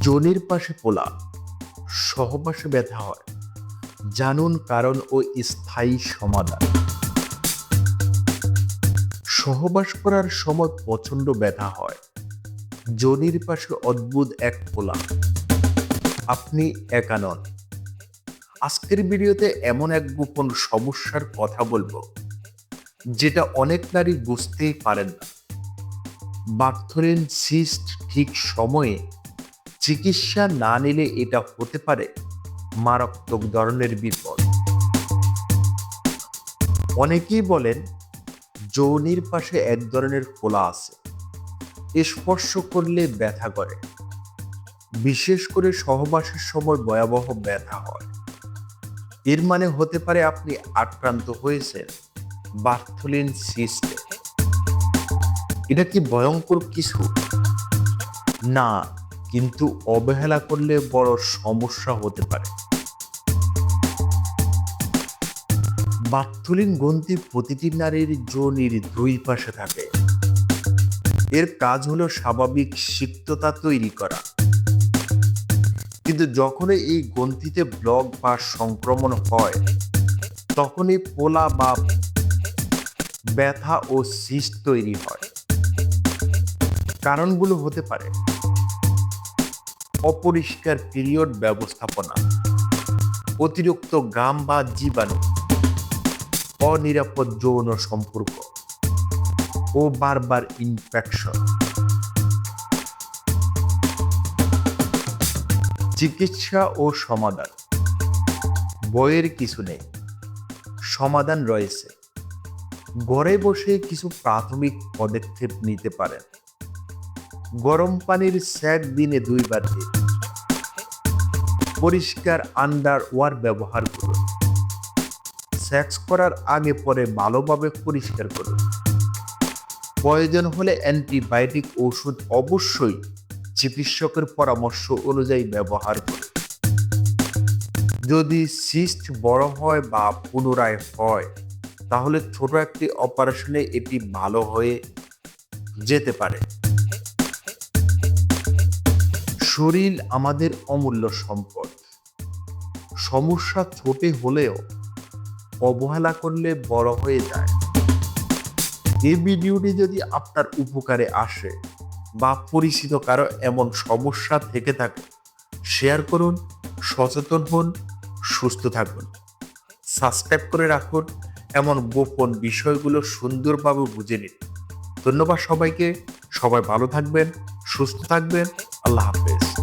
জনির পাশে পোলা, সহবাসে ব্যথা হয়। জানুন কারণ ও স্থায়ী সমাধান। সহবাস করার সময় প্রচণ্ড ব্যথা হয়। জনির পাশে অদ্ভুত এক পোলা। আপনি একা নন। আজকের ভিডিওতে এমন এক গোপন সমস্যার কথা বলব, যেটা অনেক নারী বুঝতেই পারেন না। বার্থলিন সিস্ট ঠিক সময়ে চিকিৎসা না নিলে এটা হতে পারে মারাত্মক ধরনের বিপদ। অনেকেই বলেন, যৌনির পাশে এক ধরনের ফোলা আছে। স্পর্শ করলে ব্যথা করে। বিশেষ করে সহবাসের সময় ভয়াবহ ব্যথা হয়। এর মানে হতে পারে আপনি আক্রান্ত হয়েছেন বার্থলিন সিস্টে এটা কি ভয়ঙ্কর কিছু? না। কিন্তু অবহেলা করলে বড় সমস্যা হতে পারে। বার্থলিন গ্রন্থি প্রতিটি নারীর যোনির দুই পাশে থাকে। এর কাজ হলো স্বাভাবিক সিক্ততা তৈরি করা। কিন্তু যখনই এই গ্রন্থিতে ব্লক বা সংক্রমণ হয়, তখনই পোলা বা ব্যথা ও সিস্ট তৈরি হয়। কারণগুলো হতে পারে। অপরিষ্কার পিরিয়ড ব্যবস্থাপনা, অতিরিক্ত গাম বা জীবাণু, অনিরাপদ যৌন সম্পর্ক ও বারবার ইনফেকশন চিকিৎসা ও সমাধান, বইয়ের কিছু নেই, সমাধান রয়েছে। ঘরে বসে কিছু প্রাথমিক পদক্ষেপ নিতে পারেন। গরম পানির স্যাক দিনে দুইবার দিন। পরিষ্কার আন্ডার ওয়ার ব্যবহার করুন। সেক্স করার আগে পরে ভালোভাবে পরিষ্কার করুন। প্রয়োজন হলে অ্যান্টিবায়োটিক ওষুধ অবশ্যই চিকিৎসকের পরামর্শ অনুযায়ী ব্যবহার করুন। যদি সিস্ট বড় হয় বা পুনরায় হয়, তাহলে ছোট একটি অপারেশনে এটি ভালো হয়ে যেতে পারে। শরীর আমাদের অমূল্য সম্পদ। সমস্যা ছোটে হলেও অবহেলা করলে বড় হয়ে যায়। এই ভিডিওটি যদি আপনার উপকারে আসে বা পরিচিত কারও এমন সমস্যা থেকে থাকে শেয়ার করুন, সচেতন হন, সুস্থ থাকুন। সাবস্ক্রাইব করে রাখুন, এমন গোপন বিষয়গুলো সুন্দরভাবে বুঝে নিন। ধন্যবাদ সবাইকে, সবাই ভালো থাকবেন, সুস্থ থাকবেন। আল্লাহ হাফেজ।